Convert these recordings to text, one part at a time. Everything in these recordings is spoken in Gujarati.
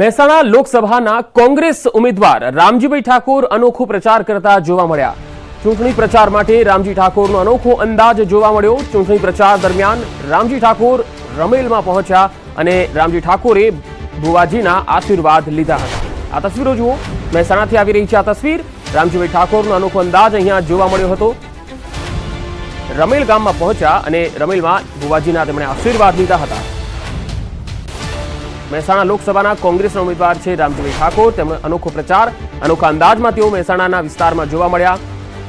મહેસાણા લોકસભાના કોંગ્રેસ ઉમેદવાર રામજીભાઈ ઠાકોર અનોખો પ્રચાર કરતા જોવા મળ્યા. ચૂંટણી પ્રચાર માટે રામજી ઠાકોરનો અનોખો અંદાજ જોવા મળ્યો. ચૂંટણી પ્રચાર દરમિયાન રામજી ઠાકોર રમેલમાં પહોંચ્યા અને રામજી ઠાકોરે ભુવાજીના આશીર્વાદ લીધા હતા. આ તસવીરો જુઓ. મહેસાણાથી આવી રહી છે આ તસવીર. રામજીભાઈ ઠાકોરનો અનોખો અંદાજ અહીંયા જોવા મળ્યો હતો. રમેલ ગામમાં પહોંચ્યા અને રમેલમાં ભુવાજીના તેમણે આશીર્વાદ લીધા હતા. મહેસાણા લોકસભાના કોંગ્રેસના ઉમેદવાર છે રામજીભાઈ ઠાકોર. તેમણે અનોખો પ્રચાર, અનોખા અંદાજમાં તેઓ મહેસાણાના વિસ્તારમાં જોવા મળ્યા.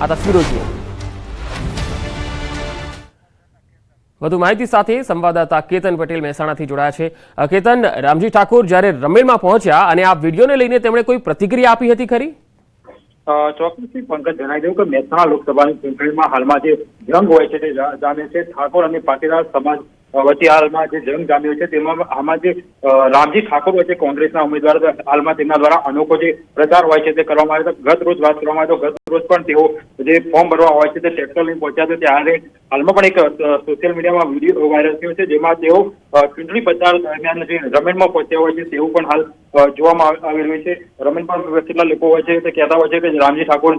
આ તસવીરો જુઓ. વધુ માહિતી સાથે સંવાદદાતા કેતન પટેલ મહેસાણાથી જોડાયા છે. કેતન, રામજી ઠાકોર જ્યારે રમેલમાં પહોંચ્યા અને આ વિડીયોને લઈને તેમણે કોઈ પ્રતિક્રિયા આપી હતી ખરી? ચોક્કસથી પંકજ જણાવી દઉં કે મહેસાણા લોકસભાની ચૂંટણીમાં હાલમાં જે જંગ હોય છે તે જામે છે. ઠાકોર અને પાટીદાર સમાજ વચ્ચે હાલમાં જે જંગ જામ્યો છે, તેમાં આમાં જે રામજી ઠાકોર વચ્ચે કોંગ્રેસના ઉમેદવાર હાલમાં તેમના દ્વારા અનોખો જે પ્રચાર હોય છે તે કરવામાં આવ્યો હતો. ગત રોજ વાત કરવામાં આવે તો ગત રોજ પણ તેઓ જે ફોર્મ ભરવા હોય છે તે ટ્રેક્ટર લઈને પહોંચ્યા હતા. ત્યારે હાલમાં પણ એક સોશિયલ મીડિયામાં વીડિયો વાયરલ થયો છે, જેમાં તેઓ ચૂંટણી પ્રચાર દરમિયાન જે રમેનમાં પહોંચ્યા હોય છે, તેવું પણ હાલ જોવામાં આવી રહ્યું છે. રમેન પણ કેટલા લોકો હોય છે તે કહેતા હોય છે કે રામજી ઠાકોર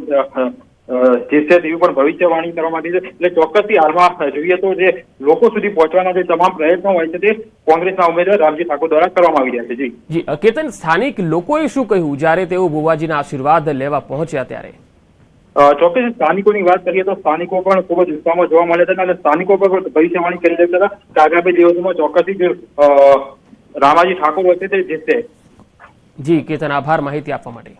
અ, છે તેવી પણ ભવિષ્યવાણી કરવા માટે છે. એટલે ચોક્કસથી હાલમાં જોઈએ તો જે લોકો સુધી પહોંચવાના જે તમામ પ્રયત્નો હોય છે તે કોંગ્રેસના ઉમેદવાર રામજી ઠાકોર દ્વારા કરવામાં આવી રહ્યા છે. જી. જી કેતન સ્થાનિક લોકોએ શું કહ્યું જ્યારે તેઓ ભુવાજીના આશીર્વાદ લેવા પહોંચ્યા ત્યારે? ચોક્કસ સ્થાનિકોની વાત કરીએ તો સ્થાનિકો પણ ખૂબ જ ઉત્સાહમાં જોવા મળે છે અને સ્થાનિકો પણ ભવિષ્યવાણી કરી રહ્યા હતા. કે આગામી દિવસોમાં ચોક્કસથી જે રામાજી ઠાકોર વચ્ચે તે જીતશે. જી કેતન આભાર માહિતી આપવા માટે.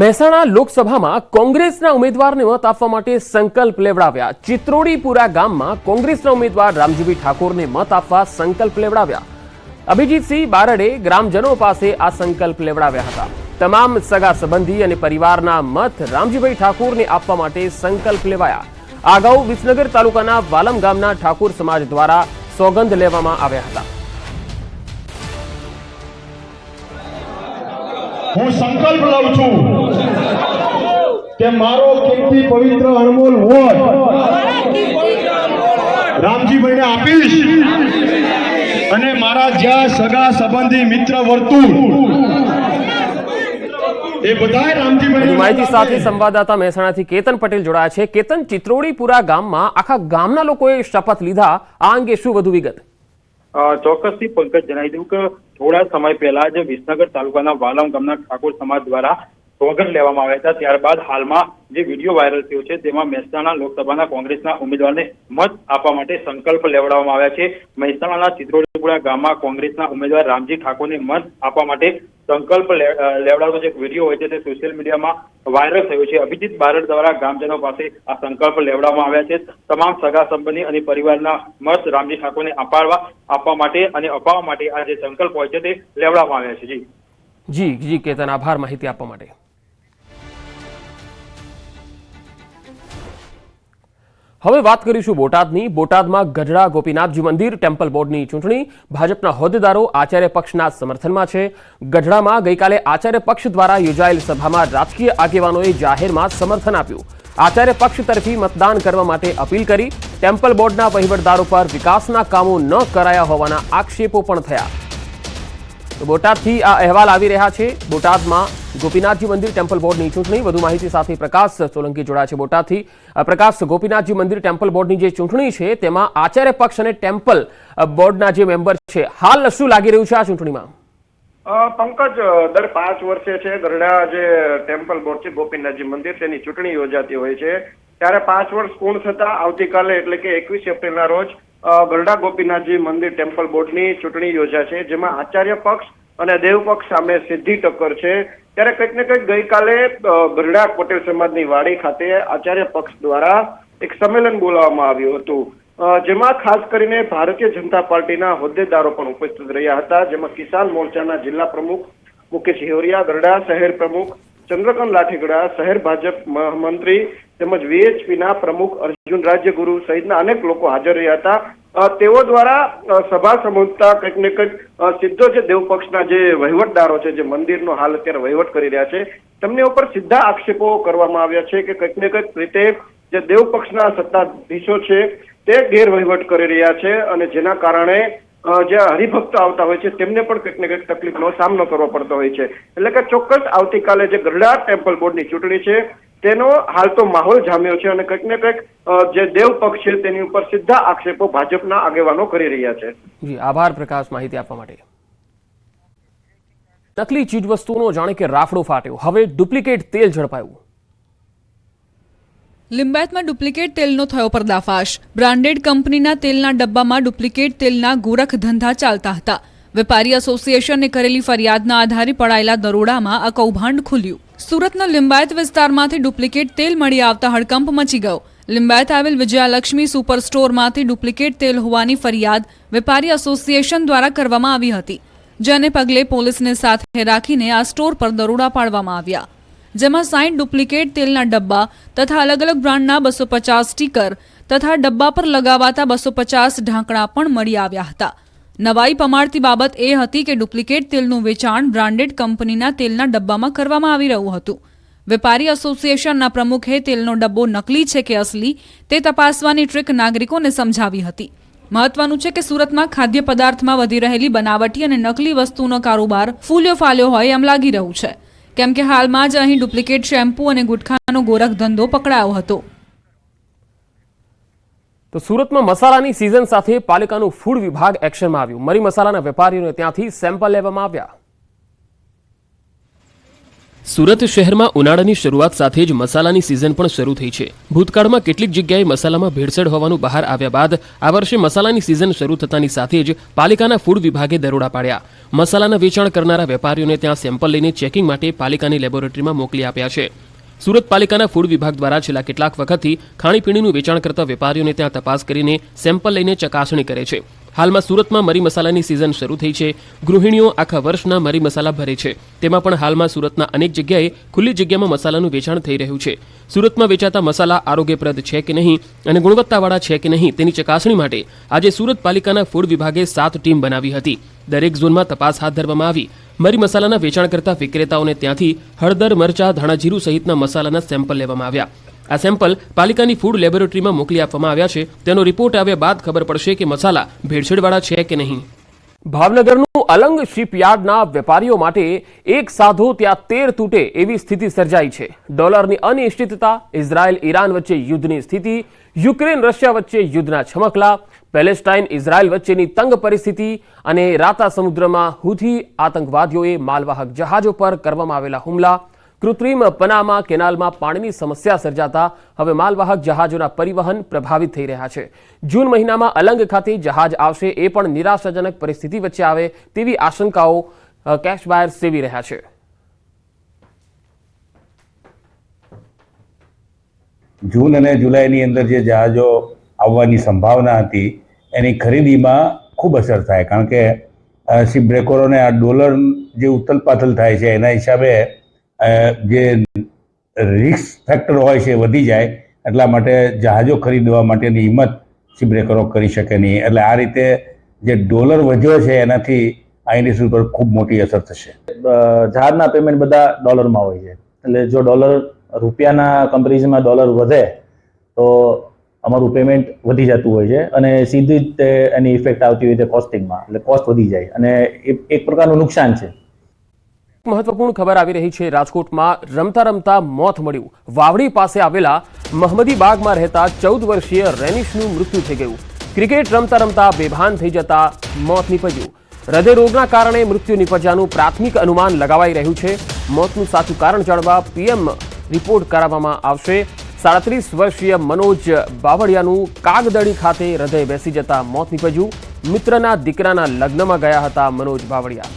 મહેસાણા લોકસભામાં કોંગ્રેસના ઉમેદવારને મત આપવા માટે સંકલ્પ લેવડાવ્યા. ચિત્રોડીપુરા ગામમાં કોંગ્રેસના ઉમેદવાર રામજીભાઈ ઠાકોરને મત આપવા સંકલ્પ લેવડાવ્યા. અભિજીતસિંહ બારડે ગ્રામજનો પાસે આ સંકલ્પ લેવડાવ્યા હતા. તમામ સગા સંબંધી અને પરિવારના મત રામજીભાઈ ઠાકોરને આપવા માટે સંકલ્પ લેવાયા. અગાઉ વિસનગર તાલુકાના વાલમ ગામના ઠાકોર સમાજ દ્વારા સોગંદ લેવામાં આવ્યા હતા. હું સંકલ્પ લઉં છું કે મારો કિંમતી પવિત્ર અણમોલ વોટ રામજીભાઈને આપીશ અને મારા જ્યાં સગા સંબંધી મિત્ર વર્તુળ માહિતી સાથે સંવાદદાતા મહેસાણાથી કેતન પટેલ જોડાયા છે. કેતન ચિત્રોડીપુરા ગામમાં આખા ગામના લોકોએ શપથ લીધા. આ અંગે શું વધુ વિગત? ચોક્કસ ચોક્કસથી પંકજ જણાવી દઉં કે થોડા સમય પહેલા જ વિસનગર તાલુકાના વાલમ ગામના ઠાકોર સમાજ દ્વારા સોગંદ લેવામાં આવ્યા હતા. ત્યારબાદ હાલમાં જે વીડિયો વાયરલ થયો છે, તેમાં મહેસાણા લોકસભાના કોંગ્રેસના ઉમેદવારને મત આપવા માટે સંકલ્પ લેવડાવવામાં આવ્યા છે. મહેસાણાના ચિત્રોડીપુરા ગામમાં કોંગ્રેસના ઉમેદવાર રામજી ઠાકોરને મત આપવા માટે સંકલ્પ લેવડાવતો જે વીડિયો હોય છે, તે સોશિયલ મીડિયામાં વાયરલ થયો છે. અભિજીત બારડ દ્વારા ગામજનો પાસે આ સંકલ્પ લેવડાવવામાં આવ્યા છે. તમામ સગા સંબંધી અને પરિવારના મત રામજી ઠાકોરને અપાડવા, આપવા માટે અને અપાવવા માટે આ જે સંકલ્પ હોય છે, તે લેવડાવવામાં આવ્યા છે. જી. જી જી, કેતન, આભાર માહિતી આપવા માટે. હવે વાત કરીશું બોટાદની. બોટાદમાં ગઢડા ગોપીનાથજી મંદિર, ટેમ્પલ બોર્ડની ચૂંટણી ભાજપના હોદ્દેદારો આચાર્ય પક્ષના સમર્થનમાં છે. ગઢડામાં ગઈકાલે આચાર્ય પક્ષ દ્વારા યોજાયેલ સભામાં રાજકીય આગેવાનોએ જાહેરમાં સમર્થન આપ્યું. આચાર્ય પક્ષ તરફી મતદાન કરવા માટે અપીલ કરી. ટેમ્પલ બોર્ડના વહીવટદારો પર વિકાસના કામો ન કરાયા હોવાના આક્ષેપો પણ થયા. બોટાદથી આ અહેવાલ આવી રહ્યા છે. બોટાદમાં ગોપીનાથજી મંદિર ટેમ્પલ બોર્ડની ચૂંટણી. વધુ માહિતી સાથે પ્રકાશ સોલંકી જોડાયા છે બોટાદથી. પ્રકાશ, ગોપીનાથજી મંદિર ટેમ્પલ બોર્ડની જે ચૂંટણી છે, તેમાં આચાર્ય પક્ષ અને ટેમ્પલ બોર્ડના જે મેમ્બર છે, હાલ શું લાગી રહ્યું છે આ ચૂંટણીમાં? પંકજ દર પાંચ વર્ષે છે, ગરડા જે ટેમ્પલ બોર્ડ છે, ગોપીનાથજી મંદિર, તેની ચૂંટણી યોજાતી હોય છે. ત્યારે પાંચ વર્ષ પૂર્ણ થતા આવતીકાલે, એટલે કે એકવીસ એપ્રિલના રોજ ગરડા ગોપીનાથજી મંદિર ટેમ્પલ બોર્ડની ચૂંટણી યોજાશે જેમાં આચાર્ય પક્ષ અને દેવ પક્ષ સામે સીધી ટક્કર છે. ત્યારે કંઈક ને કંઈક ગઈકાલે ગરડા પટેલ સમાજની વાડી ખાતે આચાર્ય પક્ષ દ્વારા એક સંમેલન બોલાવવામાં આવ્યું હતું. જેમાં ખાસ કરીને ભારતીય જનતા પાર્ટીના હોદ્દેદારો પણ ઉપસ્થિત રહ્યા હતા, જેમાં કિસાન મોરચાના જિલ્લા પ્રમુખ મુકેશ હિવરિયા, ગરડા શહેર પ્રમુખ ચંદ્રકાંત લાઠીગડા, શહેર ભાજપ મ- મંત્રી તેમજ વીએચપીના પ્રમુખ અર્જુન રાજ્યગુરુ સહિતના અનેક લોકો હાજર રહ્યા હતા. તેઓ દ્વારા સભા સંબોધતા કંઈક ને કંઈક સીધો જે દેવપક્ષના જે વહીવટદારો છે, જે મંદિરનો હાલ અત્યારે વહીવટ કરી રહ્યા છે, તેમની ઉપર સીધા આક્ષેપો કરવામાં આવ્યા છે કે કંઈક ને કંઈક રીતે જે દેવ પક્ષના સત્તાધીશો છે, તે ગેરવહીવટ કરી રહ્યા છે અને જેના કારણે જે હરિભક્તો આવતા હોય છે, તેમને પણ કંઈક ને કંઈક તકલીફનો સામનો કરવો પડતો હોય છે. એટલે કે ચોક્કસ આવતીકાલે જે ગરડા ટેમ્પલ બોર્ડની ચૂંટણી છે તેનો હાલ તો માહોલ જામ્યો છે અને કંઈક ને કંઈક જે દેવ પક્ષ છે તેની ઉપર સીધા આક્ષેપો ભાજપના આગેવાનો કરી રહ્યા છે. જી આભાર પ્રકાશ માહિતી આપવા માટે. નકલી ચીજવસ્તુઓનો જાણે કે રાફડો ફાટ્યો. હવે ડુપ્લિકેટ તેલ ઝડપાયું. લિંબાયતમાં ડુપ્લિકેટ તેલનો થયો પર્દાફાશ. બ્રાન્ડેડ કંપનીના તેલના ડબ્બામાં ડુપ્લિકેટ તેલના ગોરખ ધંધા ચાલતા હતા. વેપારી એસોસિએશને કરેલી ફરિયાદના આધારે પડાયેલા દરોડામાં આ કૌભાંડ ખુલ્યું. સુરતના લિંબાયત વિસ્તારમાંથી ડુપ્લિકેટ તેલ મળી આવતા હડકંપ મચી ગયો. લિંબાયત આવેલ વિજયાલક્ષ્મી સુપર સ્ટોરમાંથી ડુપ્લિકેટ તેલ હોવાની ફરિયાદ વેપારી એસોસિએશન દ્વારા કરવામાં આવી હતી, જેને પગલે પોલીસને સાથે રાખીને આ સ્ટોર પર દરોડા પાડવામાં આવ્યા. જેમાં સાઈઠ ડુપ્લિકેટ તેલના ડબ્બા તથા અલગ અલગ બ્રાન્ડના બસો પચાસ સ્ટીકર તથા ડબ્બા પર લગાવાતા બસો પચાસ ઢાંકણા પણ મળી આવ્યા હતા. નવાઈ પમાડતી બાબત એ હતી કે ડુપ્લિકેટ તેલનું વેચાણ બ્રાન્ડેડ કંપનીના તેલના ડબ્બામાં કરવામાં આવી રહ્યું હતું. વેપારી એસોસિએશનના પ્રમુખે તેલનો ડબ્બો નકલી છે કે અસલી તે તપાસવાની ટ્રીક નાગરિકોને સમજાવી હતી. મહત્વનું છે કે સુરતમાં ખાદ્ય પદાર્થમાં વધી રહેલી બનાવટી અને નકલી વસ્તુનો કારોબાર ફૂલ્યો ફાલ્યો હોય એમ લાગી રહ્યું છે. કેમ કે હાલમાં જ અહીં ડુપ્લિકેટ શેમ્પૂ અને ગુટખાનો ગોરખ ધંધો પકડાયો હતો. તો સુરતમાં મસાલાની સિઝન સાથે પાલિકાનું ફૂડ વિભાગ એક્શનમાં આવ્યું. મરી મસાલાના વેપારીઓને ત્યાંથી સેમ્પલ લેવામાં આવ્યા. સુરત શહેરમાં ઉનાળાની શરૂઆત સાથે જ મસાલાની સિઝન પણ શરૂ થઈ છે. ભૂતકાળમાં કેટલીક જગ્યાએ મસાલામાં ભેળસેળ હોવાનું બહાર આવ્યા બાદ આ વર્ષે મસાલાની સિઝન શરૂ થતાની સાથે જ પાલિકાના ફૂડ વિભાગે દરોડા પાડ્યા. મસાલાના વેચાણ કરનારા વેપારીઓને ત્યાં સેમ્પલ લઈને ચેકિંગ માટે પાલિકાની લેબોરેટરીમાં મોકલી આપ્યા છે. સુરત પાલિકાના ફૂડ વિભાગ દ્વારા છેલ્લા કેટલાક વખતથી ખાણીપીણીનું વેચાણ કરતા વેપારીઓને ત્યાં તપાસ કરીને સેમ્પલ લઈને ચકાસણી કરે છે. હાલમાં સુરતમાં મરી મસાલાની સિઝન શરૂ થઈ છે. ગૃહિણીઓ આખા વર્ષના મરી મસાલા ભરે છે. તેમાં પણ હાલમાં સુરતના અનેક જગ્યાએ ખુલ્લી જગ્યામાં મસાલાનું વેચાણ થઈ રહ્યું છે. સુરતમાં વેચાતા મસાલા આરોગ્યપ્રદ છે કે નહીં અને ગુણવત્તાવાળા છે કે નહીં તેની ચકાસણી માટે આજે સુરત પાલિકાના ફૂડ વિભાગે સાત ટીમ બનાવી હતી. દરેક ઝોનમાં તપાસ હાથ ધરવામાં આવી. મરી મસાલાના વેચાણ કરતા વિક્રેતાઓને ત્યાંથી હળદર, મરચા, ધાણા જીરું સહિતના મસાલાના સેમ્પલ લેવામાં આવ્યા. આ સેમ્પલ પાલિકાની ફૂડ લેબોરેટરીમાં મોકલી આપવામાં આવ્યા છે. તેનો રિપોર્ટ આવ્યા બાદ ખબર પડશે કે મસાલા ભેળસેળવાળા છે કે નહીં. ભાવનગરનું અલંગ શિપયાર્ડના વેપારીઓ માટે એક સાધુ ત્યાં તેર તૂટે એવી સ્થિતિ સર્જાઈ છે. ડોલરની અનિશ્ચિતતા, ઇઝરાયલ ઈરાન વચ્ચે યુદ્ધની સ્થિતિ, યુક્રેન રશિયા વચ્ચે યુદ્ધના છમકલા, પેલેસ્ટાઇન ઇઝરાયલ વચ્ચેની તંગ પરિસ્થિતિ અને રાતા સમુદ્રમાં હુથી આતંકવાદીઓએ માલવાહક જહાજો પર કરવામાં આવેલા હુમલા કૃત્રિમ પનામા, કેનાલમાં પાણીની સમસ્યા સર્જાતા હવે માલવાહક જહાજોના પરિવહન પ્રભાવિત થઈ રહ્યા છે. જૂન મહિનામાં અલંગ ખાતે જહાજ આવશે એ પણ નિરાશાજનક પરિસ્થિતિ વચ્ચે આવે તેવી આશંકાઓ કેશ બાયર સેવી રહ્યા છે. જૂન અને જુલાઈની અંદર જે જહાજો આવવાની સંભાવના હતી, એની ખરીદીમાં ખૂબ અસર થાય. કારણ કે શિપ બ્રેકરોને આ ડોલર જે ઉથલ પાથલ થાય છે, એના હિસાબે જે રિસ્ક ફેક્ટર હોય છે વધી જાય, એટલા માટે જહાજો ખરીદવા માટેની હિંમત શિબ્રેકરો કરી શકે નહીં. એટલે આ રીતે જે ડોલર વધ્યો છે, એનાથી આ ઇન્ડસ્ટ્રી પર ખૂબ મોટી અસર થશે. જહાજના પેમેન્ટ બધા ડોલરમાં હોય છે. એટલે જો ડોલર રૂપિયાના કમ્પેરિઝનમાં ડોલર વધે, તો અમારું પેમેન્ટ વધી જતું હોય છે અને સીધી જ એની ઇફેક્ટ આવતી હોય છે કોસ્ટિંગમાં એટલે કોસ્ટ વધી જાય અને એક પ્રકારનું નુકસાન છે. મહત્વપૂર્ણ ખબર આવી રહી છે. રાજકોટમાં રમતા રમતા મોત મળ્યું. વાવડી પાસે આવેલા મહમદી બાગમાં રહેતા ચૌદ વર્ષીય રેનિશનું મૃત્યુ થઈ ગયું. ક્રિકેટ રમતા રમતા બેભાન થઈ જતા મોત નીપજ્યું. હૃદયરોગના કારણે મૃત્યુ નીપજ્યાનું પ્રાથમિક અનુમાન લગાવાઈ રહ્યું છે. મોતનું સાચું કારણ જાણવા પીએમ રિપોર્ટ કરાવવામાં આવશે. સાડત્રીસ વર્ષીય મનોજ બાવળિયાનું કાગદડી ખાતે હૃદય બેસી જતા મોત નીપજ્યું. મિત્રના દીકરાના લગ્નમાં ગયા હતા મનોજ બાવળિયા.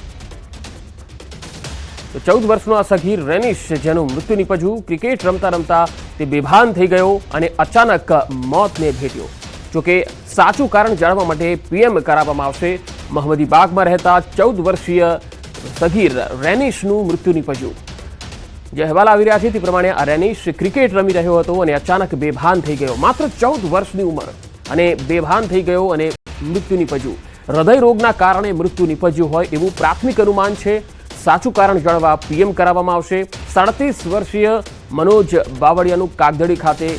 તો ચૌદ વર્ષનો આ સગીર રેનિશ જેનું મૃત્યુ નીપજ્યું. ક્રિકેટ રમતા રમતા તે બેભાન થઈ ગયો અને અચાનક મોતને ભેટ્યો. જોકે સાચું કારણ જાણવા માટે પીએમ કરાવવામાં આવશે. મહમદી બાગમાં રહેતા ચૌદ વર્ષીય સગીર રેનિશનું મૃત્યુ નીપજ્યું. જે અહેવાલ આવી રહ્યા છે તે પ્રમાણે આ રેનિશ ક્રિકેટ રમી રહ્યો હતો અને અચાનક બેભાન થઈ ગયો. માત્ર ચૌદ વર્ષની ઉંમર અને બેભાન થઈ ગયો અને મૃત્યુ નીપજ્યું. હૃદય રોગના કારણે મૃત્યુ નીપજ્યું હોય એવું પ્રાથમિક અનુમાન છે. સાચું કારણ જાણવા પીએમ કરાવવામાં આવશે. સાડત્રીસ વર્ષીય મનોજ બાવળિયાનું કાગદડી ખાતે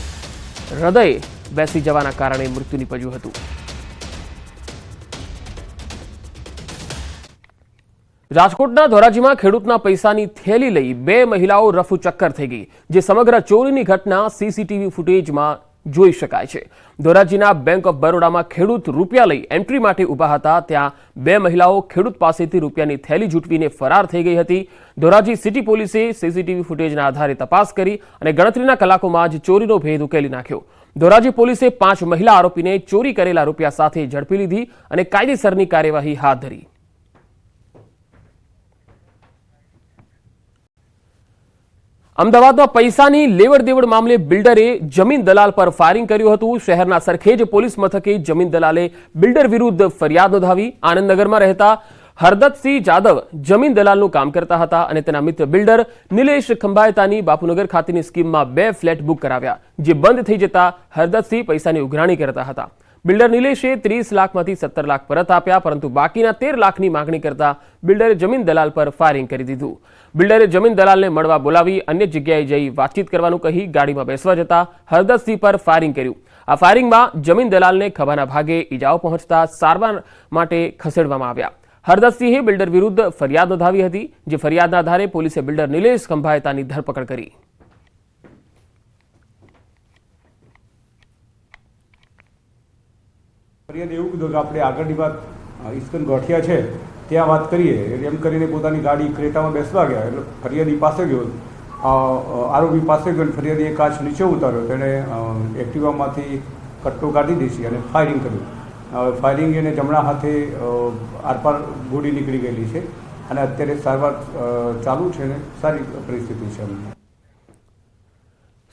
હૃદય બેસી જવાના કારણે મૃત્યુ નીપજ્યું હતું. રાજકોટના ધોરાજીમાં ખેડૂતના પૈસાની થેલી લઈ બે મહિલાઓ રફુ ચક્કર થઈ ગઈ, જે સમગ્ર ચોરીની ઘટના સીસીટીવી ફૂટેજમાં જોઈ શકાય છે. ધોરાજીના બેંક ઓફ બરોડામાં ખેડૂત રૂપિયા લઈ એન્ટ્રી માટે ઊભા હતા, ત્યાં બે મહિલાઓ ખેડૂત પાસેથી રૂપિયાની થેલી જૂટવીને ફરાર થઈ ગઈ હતી. ધોરાજી સિટી પોલીસે સીસીટીવી ફૂટેજના આધારે તપાસ કરી અને ગણતરીના કલાકોમાં જ ચોરીનો ભેદ ઉકેલી નાખ્યો. ધોરાજી પોલીસે પાંચ મહિલા આરોપીને ચોરી કરેલા રૂપિયા સાથે ઝડપી લીધી અને કાયદેસરની કાર્યવાહી હાથ ધરી. અમદાવાદમાં પૈસાની લેવડ દેવડ મામલે બિલ્ડરે જમીન દલાલ પર ફાયરિંગ કર્યું હતું. શહેરના સરખેજ પોલીસ મથકે જમીન દલાલે બિલ્ડર વિરુદ્ધ ફરિયાદ નોંધાવી. આનંદનગરમાં રહેતા હરદતસિંહ જાદવ જમીન દલાલનું કામ કરતા હતા અને તેના મિત્ર બિલ્ડર નિલેશ ખંભાયતાની બાપુનગર ખાતેની સ્કીમમાં બે ફ્લેટ બુક કરાવ્યા, જે બંધ થઈ જતા હરદતસિંહ પૈસાની ઉઘરાણી કરતા હતા. બિલ્ડર નિલેશે ત્રીસ લાખમાંથી સત્તર લાખ પરત આપ્યા, પરંતુ બાકીના તેર લાખની માંગણી કરતા બિલ્ડરે જમીન દલાલ પર ફાયરિંગ કરી દીધું. બિલ્ડરે જમીન દલાલને મળવા બોલાવી અન્ય જગ્યાએ જઈ વાતચીત કરવાનું કહી ગાડીમાં બેસવા જતા હરદતસિંહ પર ફાયરિંગ કર્યું. આ ફાયરિંગમાં જમીન દલાલને ખભાના ભાગે ઈજાઓ પહોંચતા સારવાર માટે ખસેડવામાં આવ્યા. હરદતસિંહે બિલ્ડર વિરુદ્ધ ફરિયાદ નોંધાવી હતી, જે ફરિયાદના આધારે પોલીસે બિલ્ડર નિલેશ ખંભાયતાની ધરપકડ કરી. ફરિયાદ એવું કીધું કે આપણે આગળની વાત ઈસ્કન ગોઠિયા છે. ત્યાં વાત કરીએ, એમ કરીને પોતાની ગાડી ક્રેટામાં બેસવા ગયા. એટલે ફરિયાદી પાસે ગયો. આરોપી પાસે ગયો અને ફરિયાદીએ કાચ નીચે ઉતાર્યો. તેણે એક્ટિવામાંથી કટ્ટો કાઢી દીધી અને ફાયરિંગ કર્યું. ફાયરિંગ એને જમણા હાથે આરપાર ગોળી નીકળી ગયેલી છે. અને અત્યારે સારવાર ચાલુ છે ને સારી પરિસ્થિતિ છે એમની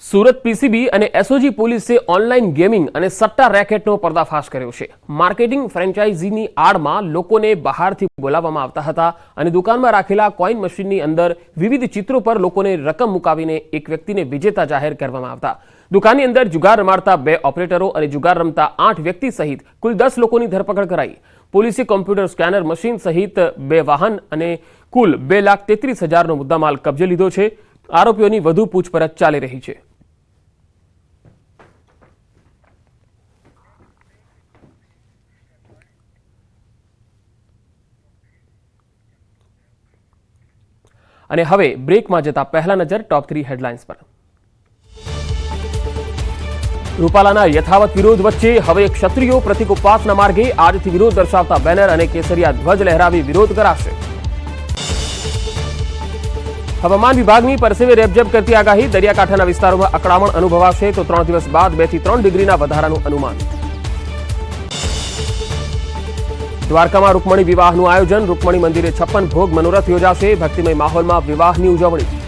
સુરત પીસીબી અને એસઓજી પોલીસે ઓનલાઈન ગેમિંગ અને સટ્ટા રેકેટનો પર્દાફાશ કર્યો છે. માર્કેટિંગ ફ્રેન્ચાઇઝીની આડમાં લોકોને બહારથી બોલાવવામાં આવતા હતા અને દુકાનમાં રાખેલા કોઈન મશીનની અંદર વિવિધ ચિત્રો પર લોકોને રકમ મુકાવીને એક વ્યક્તિને વિજેતા જાહેર કરવામાં આવતા. દુકાનની અંદર જુગાર રમાડતા બે ઓપરેટરો અને જુગાર રમતા આઠ વ્યક્તિ સહિત કુલ દસ લોકોની ધરપકડ કરાઈ. પોલીસે કોમ્પ્યુટર સ્કેનર મશીન સહિત બે વાહન અને કુલ બે લાખ તેત્રીસ હજારનો મુદ્દામાલ કબજે લીધો છે. આરોપીઓની વધુ પૂછપરછ ચાલી રહી છે. અને હવે બ્રેકમાં જતા પહેલા નજર ટોપ થ્રી હેડલાઇન્સ પર. રૂપાલાના યથાવત વિરોધ વચ્ચે હવે ક્ષત્રિયો પ્રતિક ઉપવાસના માર્ગે આજથી વિરોધ દર્શાવતા બેનર અને કેસરિયા ધ્વજ લહેરાવી વિરોધ કરાશે. હવામાન વિભાગની પરસેવે રેબજેબ કરતી આગાહી દરિયાકાંઠાના વિસ્તારોમાં અકળામણ અનુભવાશે તો ત્રણ દિવસ બાદ બેથી ત્રણ ડિગ્રીના વધારાનું અનુમાન. દ્વારકામાં રૂકમણી વિવાહનું આયોજન. રૂકમણી મંદિરે છપ્પન ભોગ મનોરથ યોજાશે. ભક્તિમય માહોલમાં વિવાહની ઉજવણી.